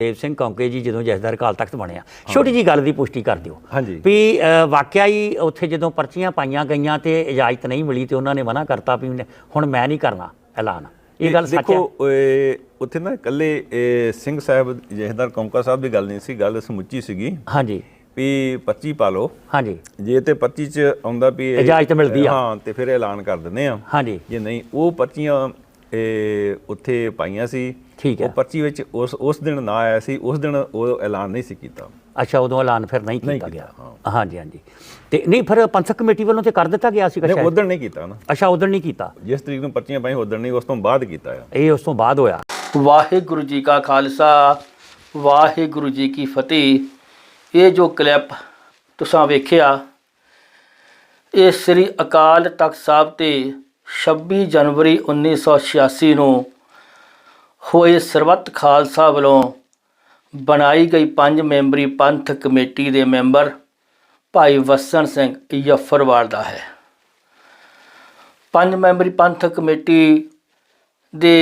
ਦੇਵ ਸਿੰਘ ਕੌਂਕੇ ਜੀ ਜਦੋਂ ਜਥੇਦਾਰ ਅਕਾਲ ਤਖਤ ਬਣਿਆ ਛੋਟੀ ਜੀ ਗੱਲ ਦੀ ਪੁਸ਼ਟੀ ਕਰ ਦਿਓ। ਵੀ ਵਾਕਿਆ ਹੀ ਉੱਥੇ ਜਦੋਂ ਪਰਚੀਆਂ ਪਾਈਆਂ ਗਈਆਂ ਤੇ ਇਜਾਜ਼ਤ ਨਹੀਂ ਮਿਲੀ ਤੇ ਉਹਨਾਂ ਨੇ ਮਨਾ ਕਰਤਾ ਵੀ ਹੁਣ ਮੈਂ ਨਹੀਂ ਕਰਨਾ ਐਲਾਨ। ਇਹ ਗੱਲ ਸੱਚ ਹੈ? ਦੇਖੋ ਉੱਥੇ ਨਾ ਇਕੱਲੇ ਸਿੰਘ ਸਾਹਿਬ ਜਹੇਦਾਰ ਕੌਂਕਾ ਸਾਹਿਬ ਦੀ ਗੱਲ ਨਹੀਂ ਸੀ ਗੱਲ ਸਮੁੱਚੀ ਸੀਗੀ। ਹਾਂਜੀ। ਵੀ 25 ਪਾ ਲਓ। ਹਾਂਜੀ। ਜੇ ਤੇ 25 ਚ ਆਉਂਦਾ ਵੀ ਇਜਾਜ਼ਤ ਮਿਲਦੀ ਆ। ਹਾਂ ਤੇ ਫਿਰ ਐਲਾਨ ਕਰ ਦਿੰਦੇ ਆ। ਹਾਂਜੀ। ਜੇ ਨਹੀਂ ਉਹ ਪਰਚੀਆਂ ਇਹ ਉੱਥੇ ਪਾਈਆਂ ਸੀ। ਠੀਕ ਹੈ। ਉਹ ਪਰਚੀ ਵਿੱਚ ਉਸ ਉਸ ਦਿਨ ਨਾ ਆਇਆ ਸੀ ਉਸ ਦਿਨ ਉਹ ਐਲਾਨ ਨਹੀਂ ਸੀ ਕੀਤਾ। ਅੱਛਾ ਉਦੋਂ ਐਲਾਨ ਫਿਰ ਨਹੀਂ ਨਹੀਂ ਕੀਤਾ ਗਿਆ। ਹਾਂਜੀ ਹਾਂਜੀ। ਤੇ ਨਹੀਂ ਫਿਰ ਪੰਥਕ ਕਮੇਟੀ ਵੱਲੋਂ ਤੇ ਕਰ ਦਿੱਤਾ ਗਿਆ ਸੀ ਨਹੀਂ ਉਦੋਂ ਨਹੀਂ ਕੀਤਾ ਨਾ। ਅੱਛਾ ਉਦੋਂ ਨਹੀਂ ਕੀਤਾ। ਜਿਸ ਤਰੀਕ ਨੂੰ ਪਰਚੀਆਂ ਪਾਈਆਂ ਉਦੋਂ ਨਹੀਂ ਉਸ ਤੋਂ ਬਾਅਦ ਕੀਤਾ ਆ। ਇਹ ਉਸ ਤੋਂ ਬਾਅਦ ਹੋਇਆ। ਵਾਹਿਗੁਰੂ ਜੀ ਕਾ ਖਾਲਸਾ ਵਾਹਿਗੁਰੂ ਜੀ ਕੀ ਫਤਿਹ। ਇਹ ਜੋ ਕਲਿੱਪ ਤੁਸੀਂ ਵੇਖਿਆ ਇਹ ਸ੍ਰੀ ਅਕਾਲ ਤਖਤ ਸਾਹਿਬ ਤੇ 26 ਜਨਵਰੀ 1986 ਨੂੰ ਹੋਏ ਸਰਬੱਤ ਖਾਲਸਾ ਵੱਲੋਂ ਬਣਾਈ ਗਈ ਪੰਜ ਮੈਂਬਰੀ ਪੰਥ ਕਮੇਟੀ ਦੇ ਮੈਂਬਰ ਭਾਈ ਵਸਣ ਸਿੰਘ ਜੱਫਰਵਾਲ ਦਾ ਹੈ। ਪੰਜ ਮੈਂਬਰੀ ਪੰਥ ਕਮੇਟੀ ਦੇ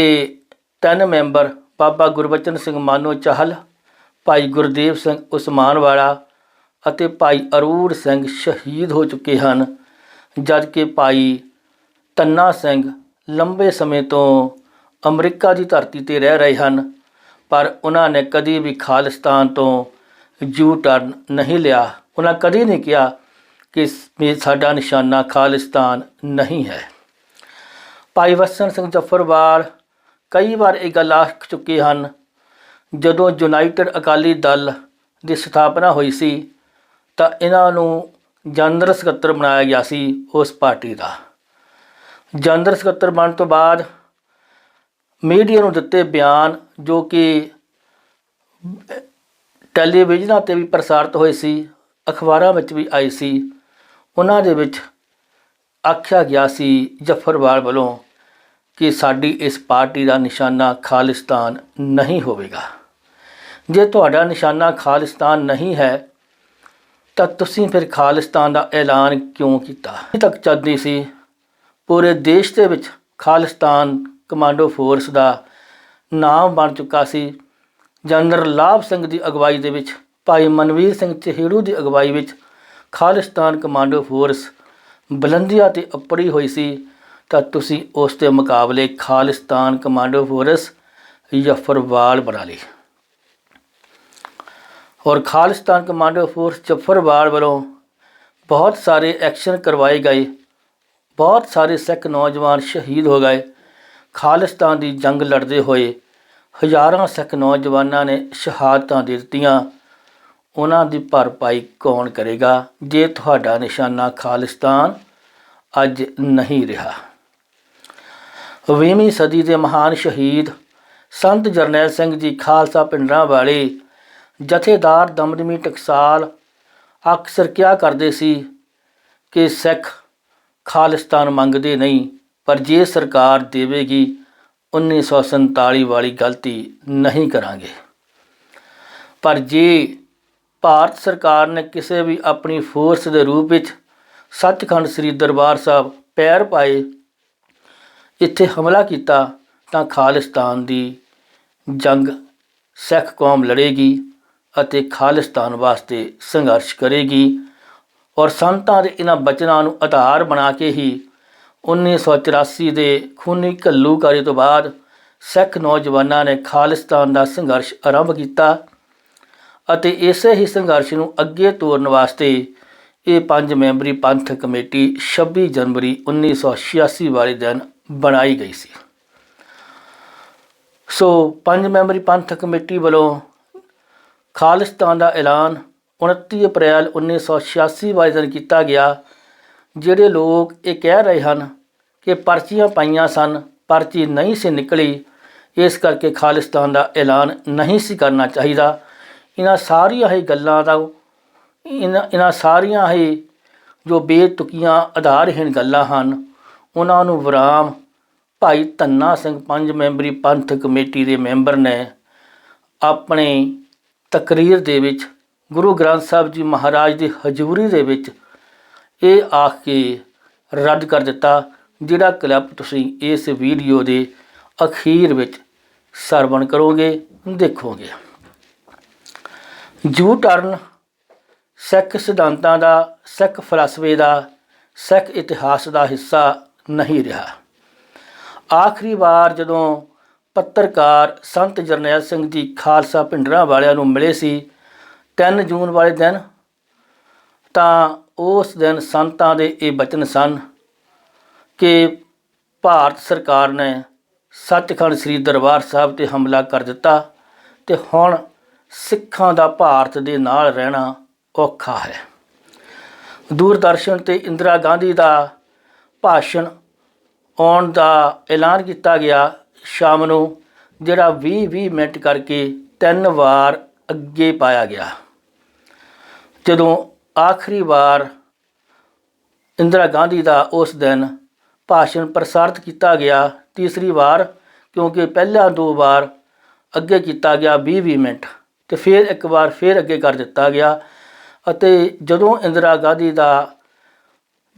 ਤਿੰਨ ਮੈਂਬਰ ਬਾਬਾ ਗੁਰਬਚਨ ਸਿੰਘ ਮਾਨੋ ਚਾਹਲ, ਭਾਈ ਗੁਰਦੇਵ ਸਿੰਘ ਉਸਮਾਨ ਵਾਲਾ ਅਤੇ ਭਾਈ ਅਰੂਰ ਸਿੰਘ ਸ਼ਹੀਦ ਹੋ ਚੁੱਕੇ ਹਨ ਜਦ ਕਿ ਭਾਈ ਤੰਨਾ ਸਿੰਘ ਲੰਬੇ ਸਮੇਂ ਤੋਂ ਅਮਰੀਕਾ ਦੀ ਧਰਤੀ ਤੇ ਰਹਿ ਰਹੇ ਹਨ, ਪਰ ਉਹਨਾਂ ਨੇ ਕਦੀ ਵੀ ਖਾਲਿਸਤਾਨ ਤੋਂ ਜੂ ਟਰਨ ਨਹੀਂ ਲਿਆ। ਉਹਨਾਂ ਕਦੀ ਨਹੀਂ ਕਿਹਾ ਕਿ ਸਾਡਾ ਨਿਸ਼ਾਨਾ ਖਾਲਿਸਤਾਨ ਨਹੀਂ ਹੈ। ਭਾਈ ਵਸਣ ਸਿੰਘ ਜਫਰਵਾਲ ਕਈ ਵਾਰ ਇਹ ਗੱਲ ਆਖ ਚੁੱਕੇ ਹਨ, ਜਦੋਂ ਯੂਨਾਈਟਿਡ ਅਕਾਲੀ ਦਲ ਦੀ ਸਥਾਪਨਾ ਹੋਈ ਸੀ, ਤਾਂ ਇਹਨਾਂ ਨੂੰ ਜਨਰਲ ਸਕੱਤਰ ਬਣਾਇਆ ਗਿਆ ਸੀ ਉਸ ਪਾਰਟੀ ਦਾ। ਜਨਰਲ ਸਕੱਤਰ ਬਣਨ ਤੋਂ ਬਾਅਦ ਮੀਡੀਆ ਨੂੰ ਦਿੱਤੇ ਬਿਆਨ ਜੋ ਕਿ ਟੈਲੀਵਿਜ਼ਨਾਂ ਤੇ ਵੀ ਪ੍ਰਸਾਰਿਤ ਹੋਏ ਸੀ, ਅਖਬਾਰਾਂ ਵਿੱਚ ਵੀ ਆਈ ਸੀ। ਉਹਨਾਂ ਦੇ ਵਿੱਚ ਆਖਿਆ ਗਿਆ ਸੀ ਜਫਰਵਾਲ ਵੱਲੋਂ ਕਿ ਸਾਡੀ ਇਸ ਪਾਰਟੀ ਦਾ ਨਿਸ਼ਾਨਾ ਖਾਲਿਸਤਾਨ ਨਹੀਂ ਹੋਵੇਗਾ। ਜੇ ਤੁਹਾਡਾ ਨਿਸ਼ਾਨਾ ਖਾਲਿਸਤਾਨ ਨਹੀਂ ਹੈ, ਤਾਂ ਤੁਸੀਂ ਫਿਰ ਖਾਲਿਸਤਾਨ ਦਾ ਐਲਾਨ ਕਿਉਂ ਕੀਤਾ? ਅਜੇ ਤੱਕ ਚੱਲਦੀ ਸੀ ਪੂਰੇ ਦੇਸ਼ ਦੇ ਵਿੱਚ ਖਾਲਿਸਤਾਨ ਕਮਾਂਡੋ ਫੋਰਸ ਦਾ ਨਾਮ ਬਣ ਚੁੱਕਾ ਸੀ। ਜਨਰਲ ਲਾਭ ਸਿੰਘ ਦੀ ਅਗਵਾਈ ਦੇ ਵਿੱਚ, ਭਾਈ ਮਨਵੀਰ ਸਿੰਘ ਚਿਹੜੂ ਦੀ ਅਗਵਾਈ ਵਿੱਚ ਖਾਲਿਸਤਾਨ ਕਮਾਂਡੋ ਫੋਰਸ ਬੁਲੰਦੀਆਂ ਤੇ ਅੱਪੜੀ ਹੋਈ ਸੀ। ਤਾਂ ਤੁਸੀਂ ਉਸ ਦੇ ਮੁਕਾਬਲੇ ਖਾਲਿਸਤਾਨ ਕਮਾਂਡੋ ਫੋਰਸ ਜਫਰਵਾਲ ਬਣਾ ਲਈ ਔਰ ਖਾਲਿਸਤਾਨ ਕਮਾਂਡੋ ਫੋਰਸ ਜਫਰਵਾਲ ਵੱਲੋਂ ਬਹੁਤ ਸਾਰੇ ਐਕਸ਼ਨ ਕਰਵਾਏ ਗਏ। ਬਹੁਤ ਸਾਰੇ ਸਿੱਖ ਨੌਜਵਾਨ ਸ਼ਹੀਦ ਹੋ ਗਏ। ਖਾਲਿਸਤਾਨ ਦੀ ਜੰਗ ਲੜਦੇ ਹੋਏ ਹਜ਼ਾਰਾਂ ਸਿੱਖ ਨੌਜਵਾਨਾਂ ਨੇ ਸ਼ਹਾਦਤਾਂ ਦੇ ਦਿੱਤੀਆਂ। ਉਹਨਾਂ ਦੀ ਭਰਪਾਈ ਕੌਣ ਕਰੇਗਾ? ਜੇ ਤੁਹਾਡਾ ਨਿਸ਼ਾਨਾ ਖਾਲਿਸਤਾਨ ਅੱਜ ਨਹੀਂ ਰਿਹਾ। ਵੀਹਵੀਂ ਸਦੀ ਦੇ ਮਹਾਨ ਸ਼ਹੀਦ ਸੰਤ ਜਰਨੈਲ ਸਿੰਘ ਜੀ ਖਾਲਸਾ ਪਿੰਡਰਾਂ ਵਾਲੇ ਜਥੇਦਾਰ ਦਮਦਮੀ ਟਕਸਾਲ ਅਕਸਰ ਕਿਹਾ ਕਰਦੇ ਸੀ ਕਿ ਸਿੱਖ ਖਾਲਿਸਤਾਨ ਮੰਗਦੇ ਨਹੀਂ, ਪਰ ਜੇ ਸਰਕਾਰ ਦੇਵੇਗੀ 1947 ਵਾਲੀ ਗਲਤੀ ਨਹੀਂ ਕਰਾਂਗੇ। ਪਰ ਜੇ ਭਾਰਤ ਸਰਕਾਰ ਨੇ ਕਿਸੇ ਵੀ ਆਪਣੀ ਫੋਰਸ ਦੇ ਰੂਪ ਵਿੱਚ ਸੱਚਖੰਡ ਸ੍ਰੀ ਦਰਬਾਰ ਸਾਹਿਬ ਪੈਰ ਪਾਏ, ਇੱਥੇ ਹਮਲਾ ਕੀਤਾ, ਤਾਂ ਖਾਲਿਸਤਾਨ ਦੀ ਜੰਗ ਸਿੱਖ ਕੌਮ ਲੜੇਗੀ ਅਤੇ ਖਾਲਿਸਤਾਨ ਵਾਸਤੇ ਸੰਘਰਸ਼ ਕਰੇਗੀ। ਔਰ ਸੰਤਾਂ ਦੇ ਇਹਨਾਂ ਬਚਨਾਂ ਨੂੰ ਆਧਾਰ ਬਣਾ ਕੇ ਹੀ 1984 ਦੇ ਖੂਨੀ ਘੱਲੂਕਾਰੀ ਤੋਂ ਬਾਅਦ ਸਿੱਖ ਨੌਜਵਾਨਾਂ ਨੇ ਖਾਲਿਸਤਾਨ ਦਾ ਸੰਘਰਸ਼ ਆਰੰਭ ਕੀਤਾ ਅਤੇ ਇਸੇ ਹੀ ਸੰਘਰਸ਼ ਨੂੰ ਅੱਗੇ ਤੋਰਨ ਵਾਸਤੇ ਇਹ ਪੰਜ ਮੈਂਬਰੀ ਪੰਥਕ ਕਮੇਟੀ 26 ਜਨਵਰੀ 1986 ਵਾਲੇ ਦਿਨ ਬਣਾਈ ਗਈ ਸੀ। ਸੋ ਪੰਜ ਮੈਂਬਰੀ ਪੰਥਕ ਕਮੇਟੀ ਵੱਲੋਂ ਖਾਲਿਸਤਾਨ ਦਾ ਐਲਾਨ 29 ਅਪ੍ਰੈਲ 1986 ਵਾਲੇ ਦਿਨ ਕੀਤਾ ਗਿਆ, ਜਿਹੜੇ ਲੋਕ ਇਹ ਕਹਿ ਰਹੇ ਹਨ ਕਿ ਪਰਚੀਆਂ ਪਾਈਆਂ ਸਨ, ਪਰਚੀ ਨਹੀਂ ਸੀ ਨਿਕਲੀ, ਇਸ ਕਰਕੇ ਖਾਲਿਸਤਾਨ ਦਾ ਐਲਾਨ ਨਹੀਂ ਸੀ ਕਰਨਾ ਚਾਹੀਦਾ। ਇਹਨਾਂ ਸਾਰੀਆਂ ਹੀ ਗੱਲਾਂ ਦਾ, ਇਹਨਾਂ ਇਹਨਾਂ ਸਾਰੀਆਂ ਹੀ ਜੋ ਬੇਤੁਕੀਆਂ ਆਧਾਰਹੀਣ ਗੱਲਾਂ ਹਨ, ਉਹਨਾਂ ਨੂੰ ਵਿਰਾਮ ਭਾਈ ਧੰਨਾ ਸਿੰਘ ਪੰਜ ਮੈਂਬਰੀ ਪੰਥ ਕਮੇਟੀ ਦੇ ਮੈਂਬਰ ਨੇ ਆਪਣੀ ਤਕਰੀਰ ਦੇ ਵਿੱਚ ਗੁਰੂ ਗ੍ਰੰਥ ਸਾਹਿਬ ਜੀ ਮਹਾਰਾਜ ਦੀ ਹਜ਼ੂਰੀ ਦੇ ਵਿੱਚ ਇਹ ਆਖ ਕੇ ਰੱਦ ਕਰ ਦਿੱਤਾ, ਜਿਹੜਾ ਕਲਿੱਪ ਤੁਸੀਂ ਇਸ ਵੀਡੀਓ ਦੇ ਅਖੀਰ ਵਿੱਚ ਸਰਵਣ ਕਰੋਗੇ, ਦੇਖੋਗੇ। ਜੂ ਟਰਨ ਸਿੱਖ ਸਿਧਾਂਤਾਂ ਦਾ, ਸਿੱਖ ਫਲਸਫੇ ਦਾ, ਸਿੱਖ ਇਤਿਹਾਸ ਦਾ ਹਿੱਸਾ ਨਹੀਂ ਰਿਹਾ। ਆਖਰੀ ਵਾਰ ਜਦੋਂ ਪੱਤਰਕਾਰ ਸੰਤ ਜਰਨੈਲ ਸਿੰਘ ਜੀ ਖਾਲਸਾ ਪਿੰਡਰਾਂ ਵਾਲਿਆਂ ਨੂੰ ਮਿਲੇ ਸੀ 3 ਜੂਨ ਵਾਲੇ ਦਿਨ ਤਾਂ ਉਸ ਦਿਨ ਸੰਤਾਂ ਦੇ ਇਹ ਬਚਨ ਸਨ ਕਿ ਭਾਰਤ ਸਰਕਾਰ ਨੇ ਸੱਚਖੰਡ ਸ੍ਰੀ ਦਰਬਾਰ ਸਾਹਿਬ ਤੇ ਹਮਲਾ ਕਰ ਦਿੱਤਾ ਤੇ ਹੁਣ ਸਿੱਖਾਂ ਦਾ ਭਾਰਤ ਦੇ ਨਾਲ ਰਹਿਣਾ ਔਖਾ ਹੈ। ਦੂਰਦਰਸ਼ਨ ਤੇ ਇੰਦਰਾ ਗਾਂਧੀ ਦਾ ਭਾਸ਼ਣ ਆਉਣ ਦਾ ਐਲਾਨ ਕੀਤਾ ਗਿਆ ਸ਼ਾਮ ਨੂੰ, ਜਿਹੜਾ 20-20 ਮਿੰਟ ਕਰਕੇ ਤਿੰਨ ਵਾਰ ਅੱਗੇ ਪਾਇਆ ਗਿਆ। ਜਦੋਂ ਆਖਰੀ ਵਾਰ ਇੰਦਰਾ ਗਾਂਧੀ ਦਾ ਉਸ ਦਿਨ ਭਾਸ਼ਣ ਪ੍ਰਸਾਰਿਤ ਕੀਤਾ ਗਿਆ, ਤੀਸਰੀ ਵਾਰ, ਕਿਉਂਕਿ ਪਹਿਲਾਂ ਦੋ ਵਾਰ ਅੱਗੇ ਕੀਤਾ ਗਿਆ 20-20 ਮਿੰਟ ਤੇ ਫਿਰ ਇੱਕ ਵਾਰ ਫਿਰ ਅੱਗੇ ਕਰ ਦਿੱਤਾ ਗਿਆ ਅਤੇ ਜਦੋਂ ਇੰਦਰਾ ਗਾਂਧੀ ਦਾ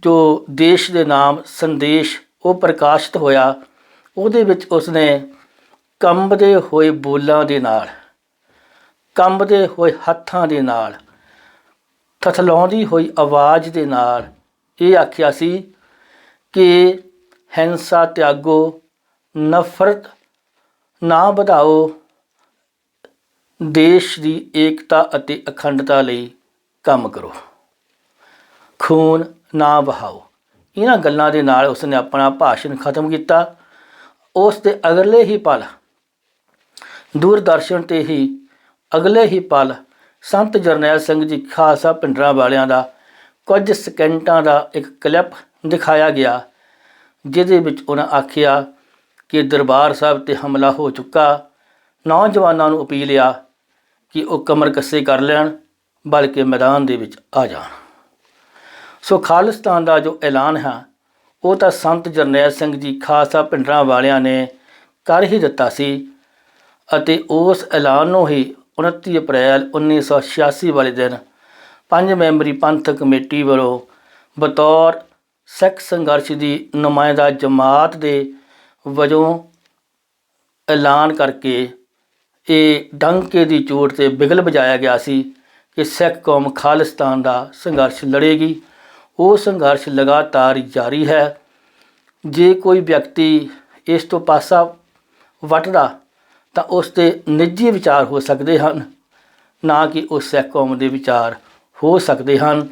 ਜੋ ਦੇਸ਼ ਦੇ ਨਾਮ ਸੰਦੇਸ਼ ਉਹ ਪ੍ਰਕਾਸ਼ਿਤ ਹੋਇਆ, ਉਹਦੇ ਵਿੱਚ ਉਸਨੇ ਕੰਬਦੇ ਹੋਏ ਬੋਲਾਂ ਦੇ ਨਾਲ ਕੰਬਦੇ ਹੋਏ ਹੱਥਾਂ ਦੇ ਨਾਲ, ਥਥਲਾਉਂਦੀ ਹੋਈ ਆਵਾਜ਼ ਦੇ ਨਾਲ ਇਹ ਆਖਿਆ ਸੀ ਕਿ ਹਿੰਸਾ ਤਿਆਗੋ, ਨਫ਼ਰਤ ਨਾ ਵਧਾਓ, ਦੇਸ਼ ਦੀ ਏਕਤਾ ਅਤੇ ਅਖੰਡਤਾ ਲਈ ਕੰਮ ਕਰੋ। ਖੂਨ ਨਾ ਵਹਾਓ। ਇਹਨਾਂ ਗੱਲਾਂ ਦੇ ਨਾਲ ਉਸਨੇ ਆਪਣਾ ਭਾਸ਼ਣ ਖਤਮ ਕੀਤਾ। ਉਸ ਦੇ ਅਗਲੇ ਹੀ ਪਲ ਦੂਰਦਰਸ਼ਨ ਤੇ ਹੀ ਅਗਲੇ ਹੀ ਪਲ ਸੰਤ ਜਰਨੈਲ ਸਿੰਘ ਜੀ ਖਾਲਸਾ ਪਿੰਡਰਾਂ ਵਾਲਿਆਂ ਦਾ ਕੁਝ ਸਕਿੰਟਾਂ ਦਾ ਇੱਕ ਕਲਿੱਪ ਦਿਖਾਇਆ ਗਿਆ, ਜਿਹਦੇ ਵਿੱਚ ਉਹਨਾਂ ਆਖਿਆ ਕਿ ਦਰਬਾਰ ਸਾਹਿਬ ਤੇ ਹਮਲਾ ਹੋ ਚੁੱਕਾ, ਨੌਜਵਾਨਾਂ ਨੂੰ ਅਪੀਲ ਆ ਕਿ ਉਹ ਕਮਰ ਕੱਸੇ ਕਰ ਲੈਣ, ਬਲਕਿ ਮੈਦਾਨ ਦੇ ਵਿੱਚ ਆ ਜਾਣ। ਸੋ ਖਾਲਿਸਤਾਨ ਦਾ ਜੋ ਐਲਾਨ ਹੈ, ਉਹ ਤਾਂ ਸੰਤ ਜਰਨੈਲ ਸਿੰਘ ਜੀ ਖਾਲਸਾ ਪਿੰਡਰਾਂ ਵਾਲਿਆਂ ਨੇ ਕਰ ਹੀ ਦਿੱਤਾ ਸੀ ਅਤੇ ਉਸ ਐਲਾਨ ਨੂੰ ਹੀ 29 ਅਪ੍ਰੈਲ 1986 ਵਾਲੇ ਦਿਨ ਪੰਜ ਮੈਂਬਰੀ ਪੰਥਕ ਕਮੇਟੀ ਵੱਲੋਂ ਬਤੌਰ ਸਿੱਖ ਸੰਘਰਸ਼ ਦੀ ਨੁਮਾਇੰਦਾ ਜਮਾਤ ਦੇ ਵਜੋਂ ਐਲਾਨ ਕਰਕੇ ਇਹ ਡੰਕੇ ਦੀ ਚੋਟ ਤੇ ਬਿਗਲ ਵਜਾਇਆ ਗਿਆ ਸੀ ਕਿ ਸਿੱਖ ਕੌਮ ਖਾਲਿਸਤਾਨ ਦਾ ਸੰਘਰਸ਼ ਲੜੇਗੀ। ਉਹ ਸੰਘਰਸ਼ ਲਗਾਤਾਰ ਜਾਰੀ ਹੈ। ਜੇ ਕੋਈ ਵਿਅਕਤੀ ਇਸ ਤੋਂ ਪਾਸਾ ਵੱਟਦਾ ਤਾਂ ਉਸ 'ਤੇ ਨਿੱਜੀ ਵਿਚਾਰ ਹੋ ਸਕਦੇ ਹਨ, ਨਾ ਕਿ ਉਸ ਸਿੱਖ ਕੌਮ ਦੇ ਵਿਚਾਰ ਹੋ ਸਕਦੇ ਹਨ।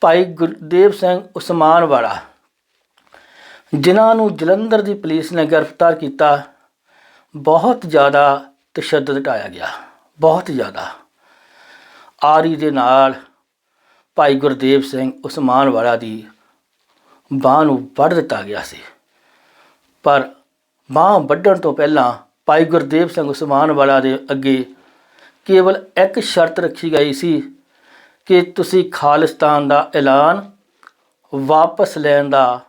ਭਾਈ ਗੁਰਦੇਵ ਸਿੰਘ ਉਸਮਾਨ ਵਾਲਾ, ਜਿਨ੍ਹਾਂ ਨੂੰ ਜਲੰਧਰ ਦੀ ਪੁਲਿਸ ਨੇ ਗ੍ਰਿਫਤਾਰ ਕੀਤਾ, ਬਹੁਤ ਜ਼ਿਆਦਾ ਤਸ਼ੱਦਦ ਢਾਇਆ ਗਿਆ, ਬਹੁਤ ਜ਼ਿਆਦਾ। ਆਰੀ ਦੇ ਨਾਲ ਭਾਈ ਗੁਰਦੇਵ ਸਿੰਘ ਉਸਮਾਨ ਵਾਲਾ ਦੀ ਬਾਹ ਨੂੰ ਵੱਢ ਦਿੱਤਾ ਗਿਆ ਸੀ। ਪਰ ਬਾਹ ਵੱਢਣ ਤੋਂ ਪਹਿਲਾਂ ਭਾਈ ਗੁਰਦੇਵ ਸਿੰਘ ਉਸਮਾਨ ਵਾਲਾ ਦੇ ਅੱਗੇ ਕੇਵਲ ਇੱਕ ਸ਼ਰਤ ਰੱਖੀ ਗਈ ਸੀ ਕਿ ਤੁਸੀਂ ਖਾਲਿਸਤਾਨ ਦਾ ਐਲਾਨ ਵਾਪਸ ਲੈਣ ਦਾ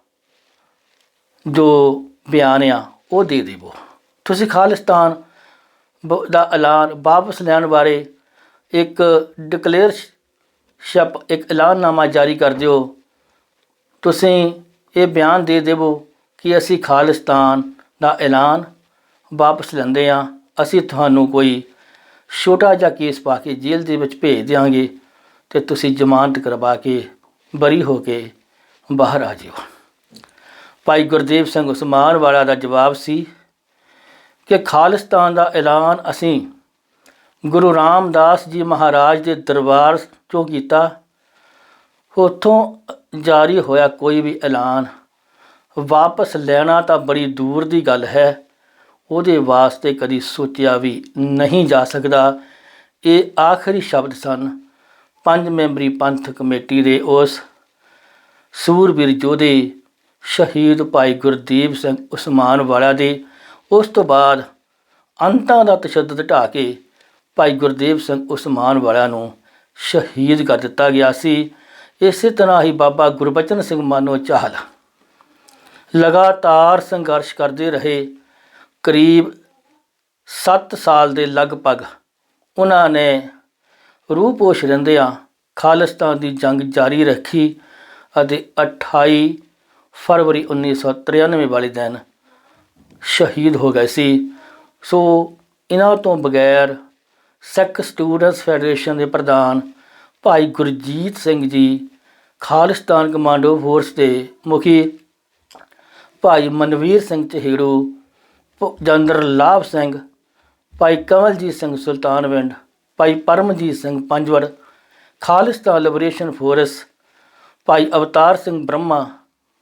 ਜੋ ਬਿਆਨ ਆ, ਉਹ ਦੇ ਦੇਵੋ। ਤੁਸੀਂ ਖਾਲਿਸਤਾਨ ਬ- ਦਾ ਐਲਾਨ ਵਾਪਸ ਲੈਣ ਬਾਰੇ ਇੱਕ ਡਿਕਲੇਅਰ ਸ਼ਪ, ਇੱਕ ਐਲਾਨਨਾਮਾ ਜਾਰੀ ਕਰ ਦਿਓ। ਤੁਸੀਂ ਇਹ ਬਿਆਨ ਦੇ ਦੇਵੋ ਕਿ ਅਸੀਂ ਖਾਲਿਸਤਾਨ ਦਾ ਐਲਾਨ ਵਾਪਸ ਲੈਂਦੇ ਹਾਂ। ਅਸੀਂ ਤੁਹਾਨੂੰ ਕੋਈ ਛੋਟਾ ਜਿਹਾ ਕੇਸ ਪਾ ਕੇ ਜੇਲ੍ਹ ਦੇ ਵਿੱਚ ਭੇਜ ਦਿਆਂਗੇ ਤੇ ਤੁਸੀਂ ਜ਼ਮਾਨਤ ਕਰਵਾ ਕੇ ਬਰੀ ਹੋ ਕੇ ਬਾਹਰ ਆ ਜਿਓ। ਭਾਈ ਗੁਰਦੇਵ ਸਿੰਘ ਉਸਮਾਨ ਵਾਲਾ ਦਾ ਜਵਾਬ ਸੀ ਕਿ ਖਾਲਿਸਤਾਨ ਦਾ ਐਲਾਨ ਅਸੀਂ ਗੁਰੂ ਰਾਮਦਾਸ ਜੀ ਮਹਾਰਾਜ ਦੇ ਦਰਬਾਰ ਚੋਂ ਕੀਤਾ। ਉਥੋਂ ਜਾਰੀ ਹੋਇਆ ਕੋਈ ਵੀ ਐਲਾਨ ਵਾਪਸ ਲੈਣਾ ਤਾਂ ਬੜੀ ਦੂਰ ਦੀ ਗੱਲ ਹੈ। ਉਹਦੇ ਵਾਸਤੇ ਕਦੀ ਸੋਚਿਆ ਵੀ ਨਹੀਂ ਜਾ ਸਕਦਾ। ਇਹ ਆਖਰੀ ਸ਼ਬਦ ਸਨ। ਪੰਜ ਮੈਂਬਰੀ ਪੰਥ ਕਮੇਟੀ ਦੇ ਉਸ ਸੂਰਬੀਰ ਯੋਧੇ ਸ਼ਹੀਦ ਭਾਈ ਗੁਰਦੀਪ ਸਿੰਘ ਉਸਮਾਨ ਵਾਲਾ ਦੇ ਉਸ ਤੋਂ ਬਾਅਦ ਅੰਤਾਂ ਦਾ ਤਸ਼ੱਦਦ ਢਾ ਕੇ ਭਾਈ ਗੁਰਦੇਵ ਸਿੰਘ ਉਸਮਾਨ ਵਾਲਾ ਨੂੰ ਸ਼ਹੀਦ ਕਰ ਦਿੱਤਾ ਗਿਆ ਸੀ। ਇਸੇ ਤਰ੍ਹਾਂ ਹੀ ਬਾਬਾ ਗੁਰਬਚਨ ਸਿੰਘ ਮਾਨੋ ਚਾਹਲ ਲਗਾਤਾਰ ਸੰਘਰਸ਼ ਕਰਦੇ ਰਹੇ। ਕਰੀਬ 7 ਸਾਲ ਦੇ ਲਗਭਗ ਉਹਨਾਂ ਨੇ ਰੂਹਪੋਸ਼ ਰਹਿੰਦਿਆਂ ਖਾਲਿਸਤਾਨ ਦੀ ਜੰਗ ਜਾਰੀ ਰੱਖੀ ਅਤੇ 28 ਫਰਵਰੀ 1993 ਵਾਲੇ ਦਿਨ ਸ਼ਹੀਦ ਹੋ ਗਏ ਸੀ। ਸੋ ਇਹਨਾਂ ਤੋਂ ਬਗੈਰ ਸਿੱਖ ਸਟੂਡੈਂਟਸ ਫੈਡਰੇਸ਼ਨ ਦੇ ਪ੍ਰਧਾਨ ਭਾਈ ਗੁਰਜੀਤ ਸਿੰਘ ਜੀ, ਖਾਲਿਸਤਾਨ ਕਮਾਂਡੋ ਫੋਰਸ ਦੇ ਮੁਖੀ ਭਾਈ ਮਨਵੀਰ ਸਿੰਘ ਚਹੇੜੂ ਪ- ਲਾਭ ਸਿੰਘ, ਭਾਈ ਕਮਲਜੀਤ ਸਿੰਘ ਸੁਲਤਾਨਵਿੰਡ, ਭਾਈ ਪਰਮਜੀਤ ਸਿੰਘ ਪੰਜਵੜ ਖਾਲਿਸਤਾਨ ਲਿਬਰੇਸ਼ਨ ਫੋਰਸ ਭਾਈ ਅਵਤਾਰ ਸਿੰਘ ਬ੍ਰਹਮਾ,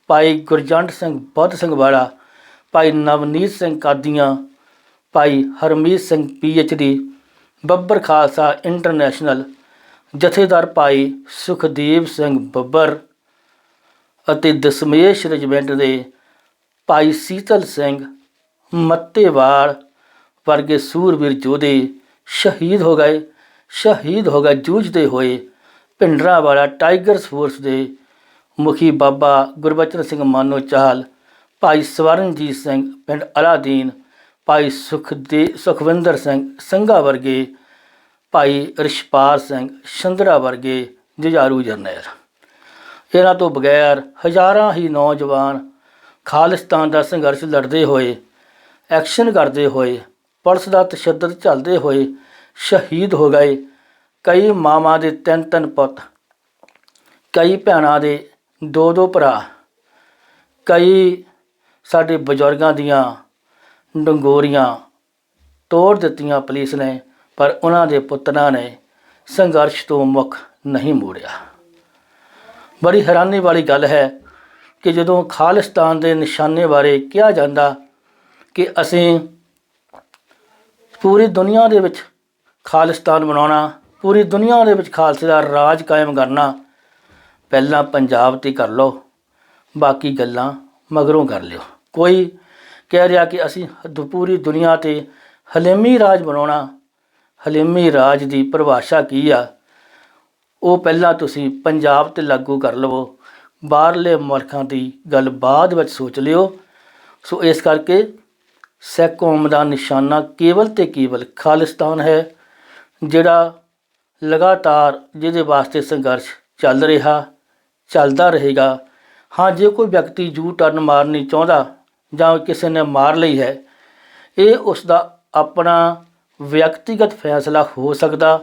ਭਾਈ ਗੁਰਜੰਟ ਸਿੰਘ ਬੁੱਧ ਸਿੰਘ ਵਾਲਾ, ਭਾਈ ਨਵਨੀਤ ਸਿੰਘ ਕਾਦੀਆਂ, ਭਾਈ ਹਰਮੀਤ ਸਿੰਘ ਡੀ ਬੱਬਰ ਖਾਲਸਾ ਇੰਟਰਨੈਸ਼ਨਲ ਜਥੇਦਾਰ ਭਾਈ ਸੁਖਦੇਵ ਸਿੰਘ ਬੱਬਰ ਅਤੇ ਦਸਮੇਸ਼ ਰਜਮੈਂਟ ਦੇ ਭਾਈ ਸੀਤਲ ਸਿੰਘ ਮੱਤੇਵਾਲ ਵਰਗੇ ਸੂਰਵੀਰ ਯੋਧੇ ਸ਼ਹੀਦ ਹੋ ਗਏ, ਸ਼ਹੀਦ ਹੋ ਗਏ ਜੂਝਦੇ ਹੋਏ। ਭਿੰਡਰਾਂ ਵਾਲਾ ਟਾਈਗਰ ਫੋਰਸ ਦੇ ਮੁਖੀ ਬਾਬਾ ਗੁਰਬਚਨ ਸਿੰਘ ਮਾਨੋ ਚਾਹਲ ਭਾਈ ਸਵਰਨਜੀਤ ਸਿੰਘ ਪਿੰਡ ਅਲਾਦੀਨ, ਭਾਈ ਸੁਖਦੇ ਸੁਖਵਿੰਦਰ ਸਿੰਘ ਸੰਘਾ ਵਰਗੇ, ਭਾਈ ਰਿਸ਼ਪਾਲ ਸਿੰਘ ਸ਼ੰਦਰਾ ਵਰਗੇ ਜੁਝਾਰੂ ਜਰਨੈਲ। ਇਹਨਾਂ ਤੋਂ ਬਗੈਰ ਹਜ਼ਾਰਾਂ ਹੀ ਨੌਜਵਾਨ ਖਾਲਿਸਤਾਨ ਦਾ ਸੰਘਰਸ਼ ਲੜਦੇ ਹੋਏ ਐਕਸ਼ਨ ਕਰਦੇ ਹੋਏ, ਪੁਲਿਸ ਦਾ ਤਸ਼ੱਦਦ ਝੱਲਦੇ ਹੋਏ ਸ਼ਹੀਦ ਹੋ ਗਏ ਕਈ ਮਾਵਾਂ ਦੇ ਤਿੰਨ ਤਿੰਨ ਪੁੱਤ, ਕਈ ਭੈਣਾਂ ਦੇ ਦੋ ਦੋ ਭਰਾ, ਕਈ ਸਾਡੇ ਬਜ਼ੁਰਗਾਂ ਦੀਆਂ ਡੰਗੋਰੀਆਂ ਤੋੜ ਦਿੱਤੀਆਂ ਪੁਲਿਸ ਨੇ, ਪਰ ਉਹਨਾਂ ਦੇ ਪੁੱਤਰਾਂ ਨੇ ਸੰਘਰਸ਼ ਤੋਂ ਮੁੱਖ ਨਹੀਂ ਮੋੜਿਆ। ਬੜੀ ਹੈਰਾਨੀ ਵਾਲੀ ਗੱਲ ਹੈ ਕਿ ਜਦੋਂ ਖਾਲਿਸਤਾਨ ਦੇ ਨਿਸ਼ਾਨੇ ਬਾਰੇ ਕਿਹਾ ਜਾਂਦਾ ਕਿ ਅਸੀਂ ਪੂਰੀ ਦੁਨੀਆ ਦੇ ਵਿੱਚ ਖਾਲਿਸਤਾਨ ਬਣਾਉਣਾ ਪੂਰੀ ਦੁਨੀਆ ਦੇ ਵਿੱਚ ਖਾਲਸੇ ਦਾ ਰਾਜ ਕਾਇਮ ਕਰਨਾ, ਪਹਿਲਾਂ ਪੰਜਾਬ ਤੇ ਕਰ ਲਓ, ਬਾਕੀ ਗੱਲਾਂ ਮਗਰੋਂ ਕਰ ਲਿਓ। ਕੋਈ ਕਹਿ ਰਿਹਾ ਕਿ ਅਸੀਂ ਦ- ਪੂਰੀ ਦੁਨੀਆ ਤੇ ਹਲੇਮੀ ਰਾਜ ਬਣਾਉਣਾ ਹਲੇਮੀ ਰਾਜ ਦੀ ਪਰਿਭਾਸ਼ਾ ਕੀ ਆ? ਉਹ ਪਹਿਲਾਂ ਤੁਸੀਂ ਪੰਜਾਬ ਤੇ ਲਾਗੂ ਕਰ ਲਵੋ, ਬਾਹਰਲੇ ਮੁਲਕਾਂ ਦੀ ਗੱਲ ਬਾਅਦ ਵਿੱਚ ਸੋਚ ਲਿਓ। ਸੋ ਇਸ ਕਰਕੇ ਸਿੱਖ ਕੌਮ ਦਾ ਨਿਸ਼ਾਨਾ ਕੇਵਲ ਤੇ ਕੇਵਲ ਖਾਲਿਸਤਾਨ ਹੈ, ਜਿਹੜਾ ਲਗਾਤਾਰ ਜਿਹਦੇ ਵਾਸਤੇ ਸੰਘਰਸ਼ ਚੱਲ ਰਿਹਾ, ਚੱਲਦਾ ਰਹੇਗਾ। ਹਾਂ, ਜੇ ਕੋਈ ਵਿਅਕਤੀ ਜੂ ਟਰਨ ਮਾਰਨੀ ਚਾਹੁੰਦਾ ਜਾਂ ਕਿਸੇ ਨੇ ਮਾਰ ਲਈ ਹੈ, ਇਹ ਉਸ ਦਾ ਆਪਣਾ ਵਿਅਕਤੀਗਤ ਫੈਸਲਾ ਹੋ ਸਕਦਾ,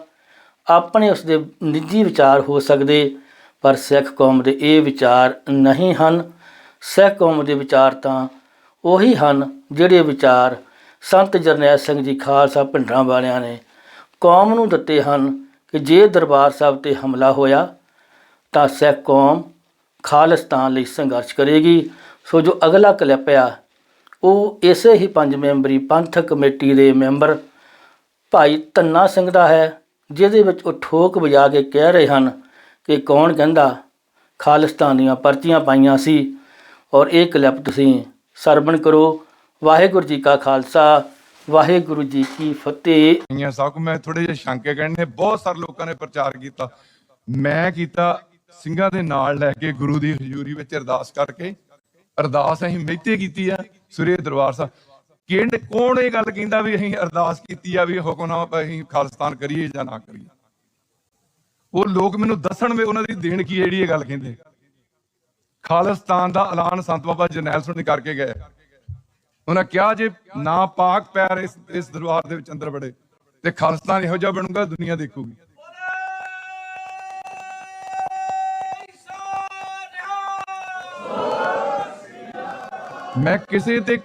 ਆਪਣੇ ਉਸ ਦੇ ਨਿੱਜੀ ਵਿਚਾਰ ਹੋ ਸਕਦੇ, ਪਰ ਸਿੱਖ ਕੌਮ ਦੇ ਇਹ ਵਿਚਾਰ ਨਹੀਂ ਹਨ। ਸਿੱਖ ਕੌਮ ਦੇ ਵਿਚਾਰ ਤਾਂ ਉਹੀ ਹਨ ਜਿਹੜੇ ਵਿਚਾਰ ਸੰਤ ਜਰਨੈਲ ਸਿੰਘ ਜੀ ਖਾਲਸਾ ਭਿੰਡਰਾਂ ਵਾਲਿਆਂ ਨੇ ਕੌਮ ਨੂੰ ਦਿੱਤੇ ਹਨ ਕਿ ਜੇ ਦਰਬਾਰ ਸਾਹਿਬ ਤੇ ਹਮਲਾ ਹੋਇਆ ਤਾਂ ਸਿੱਖ ਕੌਮ ਖਾਲਿਸਤਾਨ ਲਈ ਸੰਘਰਸ਼ ਕਰੇਗੀ। ਸੋ ਜੋ ਅਗਲਾ ਕਲਿੱਪ ਆ, ਉਹ ਇਸੇ ਹੀ ਪੰਜ ਮੈਂਬਰੀ ਪੰਥਕ ਕਮੇਟੀ ਦੇ ਮੈਂਬਰ ਭਾਈ ਧੰਨਾ ਸਿੰਘ ਦਾ ਹੈ, ਜਿਹਦੇ ਵਿੱਚ ਉਹ ਠੋਕ ਵਜਾ ਕੇ ਕਹਿ ਰਹੇ ਹਨ ਕਿ ਕੌਣ ਕਹਿੰਦਾ, ਖਾਲਿਸਤਾਨ ਦੀਆਂ ਪਰਚੀਆਂ ਪਾਈਆਂ ਸੀ ਔਰ ਇਹ ਕਲਿੱਪ ਤੁਸੀਂ ਸਰਵਣ ਕਰੋ। ਵਾਹਿਗੁਰੂ ਜੀ ਕਾ ਖਾਲਸਾ, ਵਾਹਿਗੁਰੂ ਜੀ ਕੀ ਫਤਿਹ। ਆਈਆਂ ਸਭ ਕੁ, ਮੈਂ ਥੋੜੇ ਜਿਹੇ ਸ਼ੰਕੇ ਕਹਿੰਦੇ, ਬਹੁਤ ਸਾਰੇ ਲੋਕਾਂ ਨੇ ਪ੍ਰਚਾਰ ਕੀਤਾ। ਮੈਂ ਕੀਤਾ ਸਿੰਘਾਂ ਦੇ ਨਾਲ ਲੈ ਕੇ ਗੁਰੂ ਦੀ ਹਜ਼ੂਰੀ ਵਿੱਚ ਅਰਦਾਸ ਕਰਕੇ। ਅਰਦਾਸ ਅਸੀਂ ਮਹਿਤੇ ਕੀਤੀ ਆ ਸੂਰੇ ਦਰਬਾਰ ਸਾਹਿਬ। ਕਿਹੜੇ, ਕੌਣ ਇਹ ਗੱਲ ਕਹਿੰਦਾ ਵੀ ਅਸੀਂ ਅਰਦਾਸ ਕੀਤੀ ਆ ਵੀ ਹੁਕਮਨਾਮਾ ਅਸੀਂ ਖਾਲਿਸਤਾਨ ਕਰੀਏ ਜਾਂ ਨਾ ਕਰੀਏ? ਉਹ ਲੋਕ ਮੈਨੂੰ ਦੱਸਣ ਵੀ ਉਹਨਾਂ ਦੀ ਦੇਣ ਕੀ ਜਿਹੜੀ ਇਹ ਗੱਲ ਕਹਿੰਦੇ। ਖਾਲਿਸਤਾਨ ਦਾ ਐਲਾਨ ਸੰਤ ਬਾਬਾ ਜਰਨੈਲ ਸਿੰਘ ਕਰਕੇ ਗਏ। ਉਹਨਾਂ ਕਿਹਾ ਜੇ ਨਾ ਪਾਕ ਪੈਰ ਇਸ ਇਸ ਦਰਬਾਰ ਦੇ ਵਿੱਚ ਅੰਦਰ ਬੜੇ ਤੇ ਖਾਲਿਸਤਾਨ ਇਹੋ ਜਿਹਾ ਬਣੂਗਾ, ਦੁਨੀਆ ਦੇਖੂਗੀ। ਮੈਂ ਕਿਸੇ ਤੇ